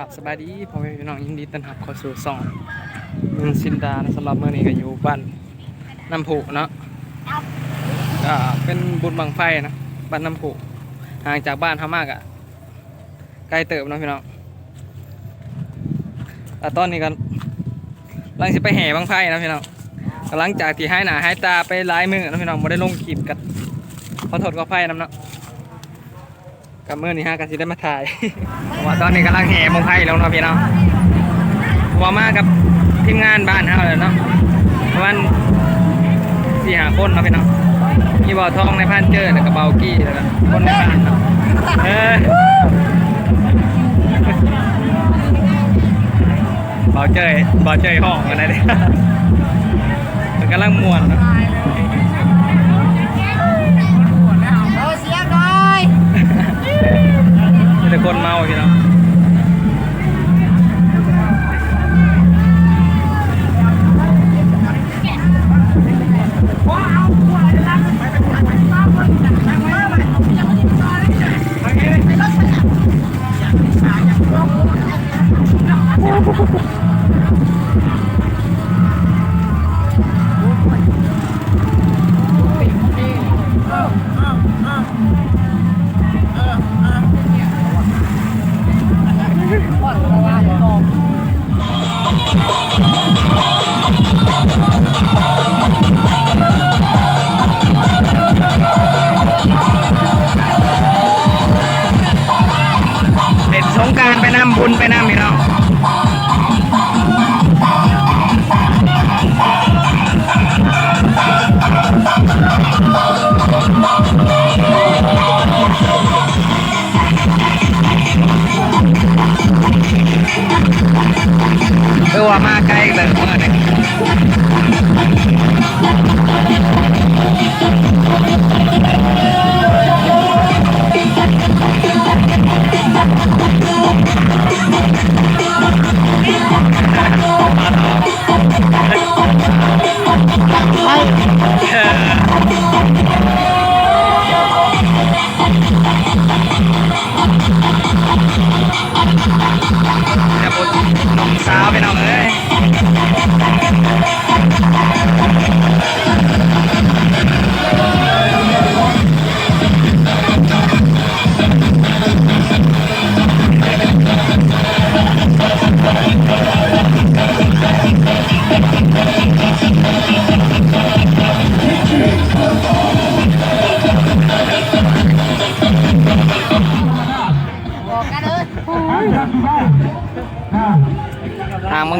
ครับสบายดีพ่อแม่พี่น้องยินดีต้อนรับเข้าสู่สองเมืองซินดานะสำหรับเมื่อนี้ก็อยู่บ้านน้ำผุเนาะก็เป็นบุญบังไฟนะบ้านน้ำผุห่างจากบ้านเขามากอะไกลเติบนะพี่น้องแต่ตอนนี้ก็กำลังจะไปแห่บังไฟนะพี่น้องก็หลังจากที่ให้หนาให้ตาไปหลายมือนะพี่น้องไม่ได้ลงคลิปกันขอโทษขอไฟน้ำเนาะ กับเมื่อนี้ฮะกันสิได้มาถ่าย ว่าตอนนี้กำลังแห่มงไพ่แล้วเนาะพี่น้องว่ามากับทีมงานบ้านเขาเลยเนาะประมาณสี่ห้าคนเนาะพี่น้องมีบ่อทองในพันเจอแล้วก็เบากี้แล้วก็คนในบ้านเนาะเออเบาเจยเบาเจยห้องกันได้ดิมันกำลังม่วนเนาะ คนเมาพี่น้อง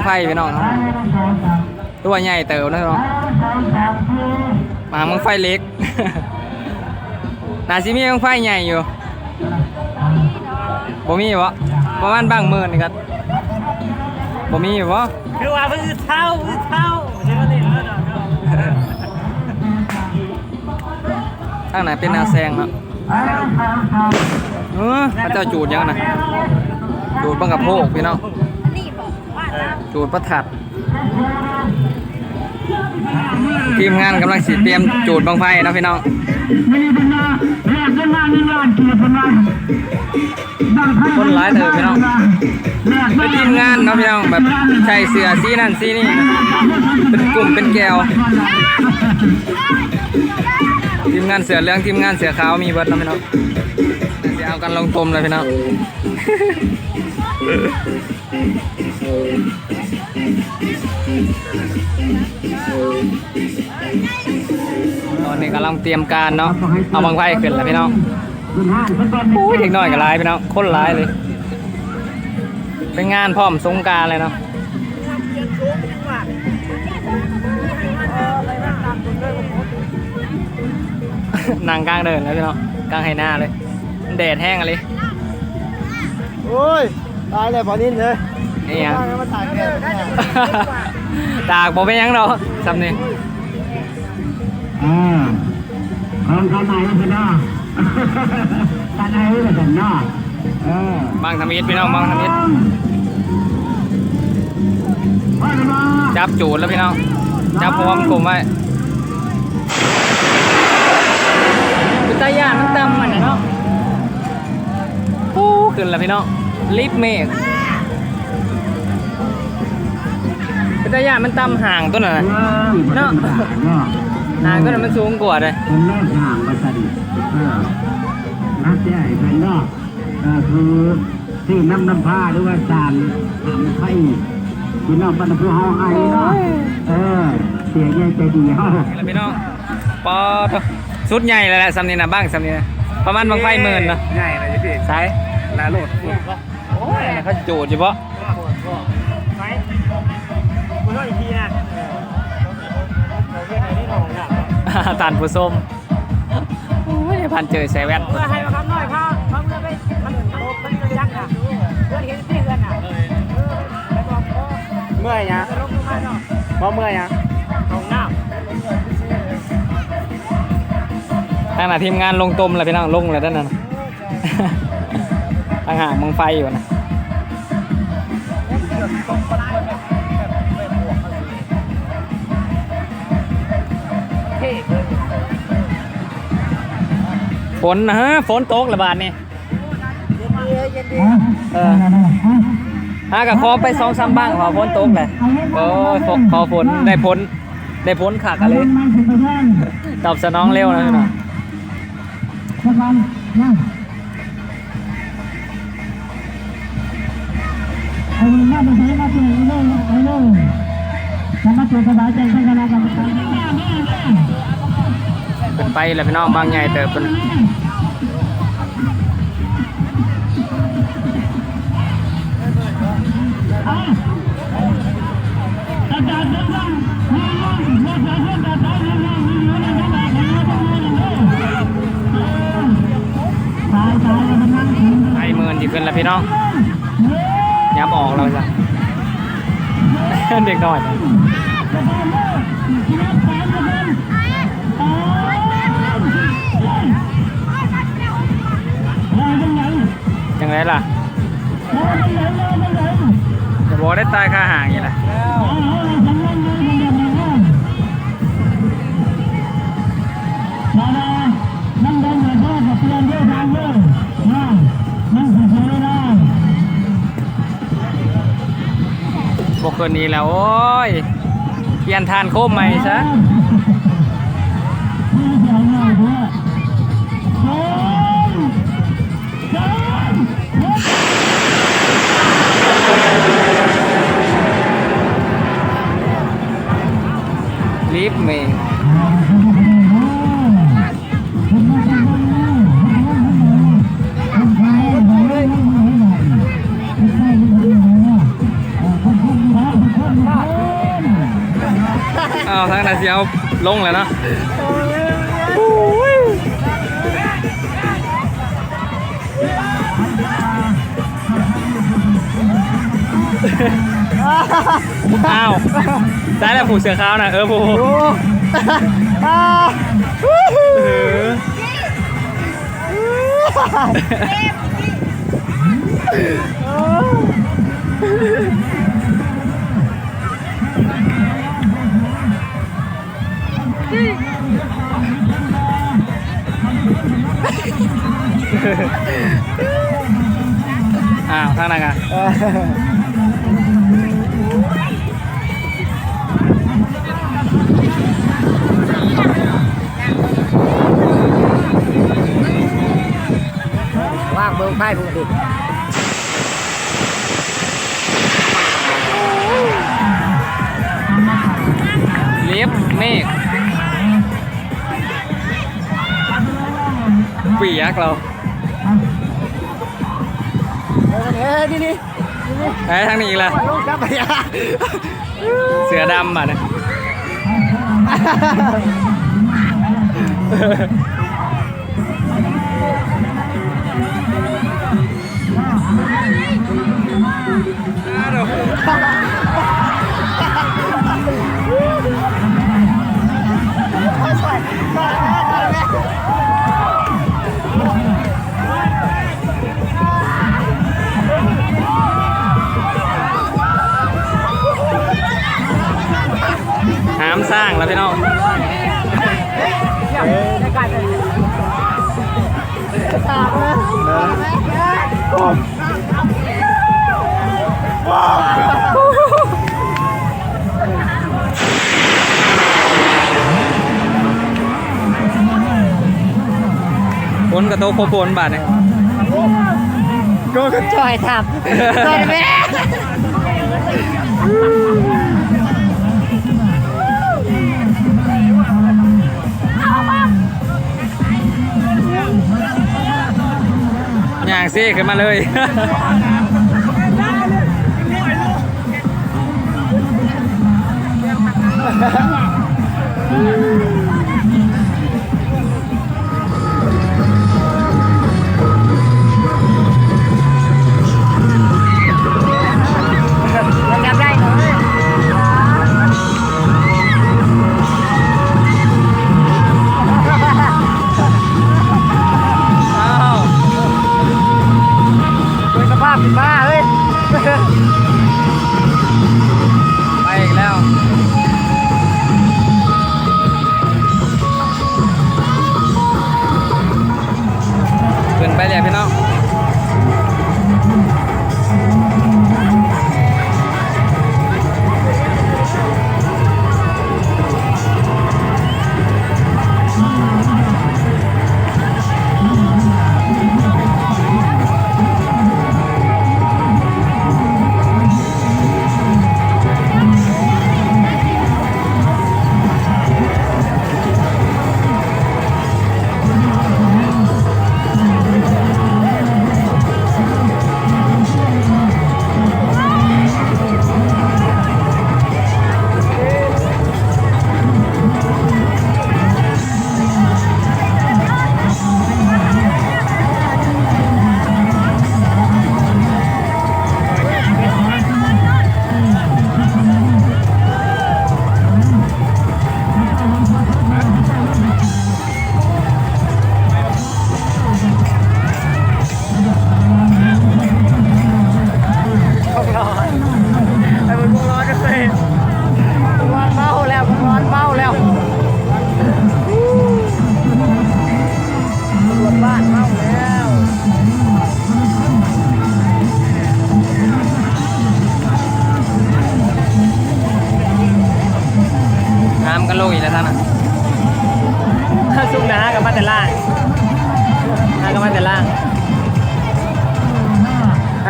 ทางเมืองไผ่พี่น้องตัวใหญ่เติบนะพี่น้องมาเมืองไฟเล็กนาซิมีเมืองไฟใหญ่อยู่บ่มีวะประมาณบางหมื่นนี่ครับบ่มีวะคือว่ามือเท่ามือเท่าเดี๋ยวก็ได้แล้วเนาะทางไหนเป็นนาแซงเนาะเออพระเจ้าจูดยังนะจูดบังกับโพกพี่น้องนี่บอกว่าน้ จูดประทัด ทีมงานกำลังสิเตรียมจูดบังไฟนะพี่น้องคนร้ายเถอะพี่น้องเป็นทีมงานเนาะพี่น้องแบบใส่เสื้อสีนั่นสีนี่ เป็นกลุ่มเป็นแก้ว ทีมงานเสือเหลืองทีมงานเสือขาวมีเบิดเนาะพี่น้องเดี๋ยวเอากันลงตมเลยพี่น้อง ตอนนี้กำลังเตรียมการเนาะเอาบังไฟขึ้นแล้วพี่น้องโอ้ยเด็กน้อยก็ร้ายพี่น้องคนร้ายเลย เป็นงานพร้อมสงการเลยเนาะนั่งกลางเดินแล้วพี่น้องกลางไหหน้าเลยแดดแห้งอะไรโอ้ยตายเลยพอนินเลย นี่ยัง ตากบอกเป็นยังเนาะสำเนี่อ่าคนข้างในก็คือหน้าข้างในก็คือหน้าเออบางทำอิฐพี่น้องบางทำอิฐพ่อจะมาจับจูดแล้วพี่น้อง จับพวมกลุ่มไว้ตายานมันตำมันเนาะโอ้ขึ้นแล้วพี่น้องลิฟเมฆำแต่ย่านมันต่ำห่างตัวนั้นเอน่ะอเนาะเนาะห่างตัวนั้นมันสูงกว่าเลยเป็นเลิกห่างมาสันเออนักแจ้เป็นเนาะเออคือที่น้ำน้ำผ้าหรือว่าจานหางไข่ที่น้องบรรพุเฮาไอเนาะเออเสียใจใจดีเฮานี่แหละพี่น้องปอตสุดใหญ่เลยแหละสำนีนะบ้างสำนีนะประมาณบางไฟหมื่นเนาะใหญ่เลยพี่ใช่นาโหลดโอ้ยเขาจูดเฉพาะ อะตันผู้ส้มโอ้ยพันเจอแซแวตเพื่อให้มาคำน้อยพาพาเมื่อไปมันโตมันจะยักษ์อะเพื่อนเห็นที่เพื่อนอะเออไปบอกพ่อเมื่อยยังจะลงมาเนาะพอเมื่อยยังของน้ทางหน้าทีมงานลงต้มเลยพี่น้องลงเลยด้านนั้นทางห่างมังไฟอยู่นะ ฝนนะฮะฝนตกระบาดนี่เออฮากับคอไปสองสามบ้างขอฝนตกเลยโอ้ยฝนขอฝนได้ฝนได้ฝนขากอะไรตอบสนองเร็วนะพี่น้องสักวันนะเอาหน้าไปใช้มาเปลี่ยนเลยเอาเลย จะมาตรวจสบายใจกันกันแล้วกันเป็นไปแล้วพี่น้องบางใหญ่เติบเป็นไอ้เมินที่ขึ้นแล้วพี่น้องยับออกแล้วจ้ะ เด็กน้อยยังไงล่ะจะบอกได้ตายค่าห่างอย่างไร บอกคืนนี้แล้ว โอ้ย เปลี่ยนทานโคมใหม่ซะนี่เสียงหน่อยเถอะโอ้ยโอ้ยลิฟเมย์ อ้าวทางนาเซียวลงแล้วเนาะอ้าวได้แล้วผูเสือขาวนะเออผูโอ้อ่าเออ อ้าวทางนั้นอะำว่างเบิ่งไพ่ผู้ดิลิฟต์เมฆ เปียกเราเอ้ยนี่นี่ไปทางนี้อีกแล้วลงจับไหามสร้างแล้วพี่น้องตากเลยฝนกระโตกโคโปนบาทเนี่ยก็จอยทับจอยแม่ ซี่ขึ้นมาเลยจ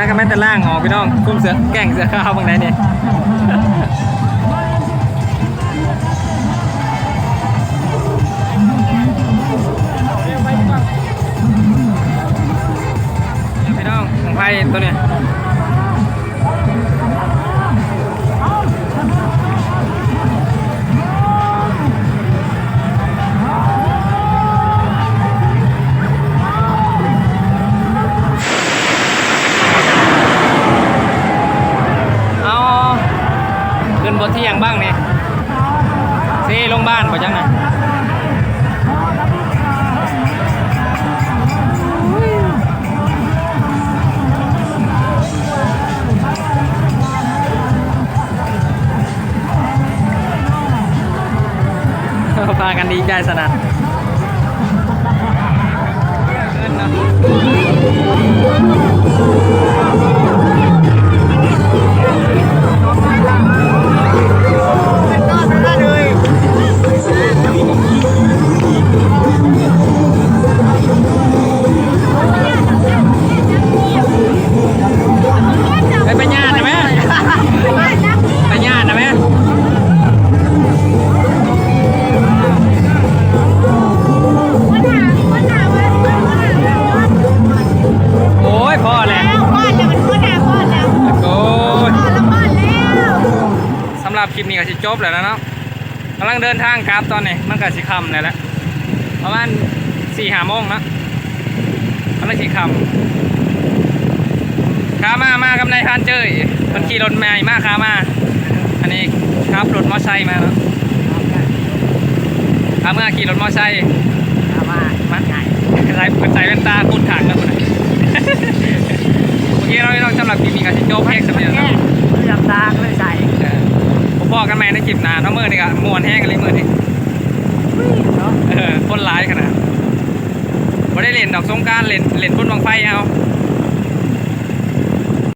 ถ้าก็แม่แต่ล่างออกพี่น้องกุ้มเสือแก่งเสือขาวบางไหนเนี่ยพี่น้องของไพ่ตัวเนี้ย บ้านป่ะจังนะพากันดีใจสนั่นเก็สิจบแล้วนะเนาะกำลังเดินทางกราฟตอนนี้มันก็สิค่ำแล้วแหละประมาณสี่ห้าโมงนะกำลังสิค่ำขามามากับนายพรานเจ้ยมันขี่รถใหม่มาขามา อันนี้ครับรถมอไซค์มาเนาะขาเมื่อขี่รถมอไซค์มามาไงใส่ใส่แว่นตาคุณถังกันหมดเลยโอเคเราเราสำหรับคลิปนี้ก็สิจบแห้งสำเร็จแค่แล้วเรื่องตาไม่ใส่ เออผมบอกกันใหม่ในคลิปหน้าเนาะมื่อนี่ก็มวนแห้งกันเลยมื่อนี่เนาะเออคนร้ายขนาดไม่ได้เล่นดอกสงกรารเล่นเล่นบนบังไฟเอาเ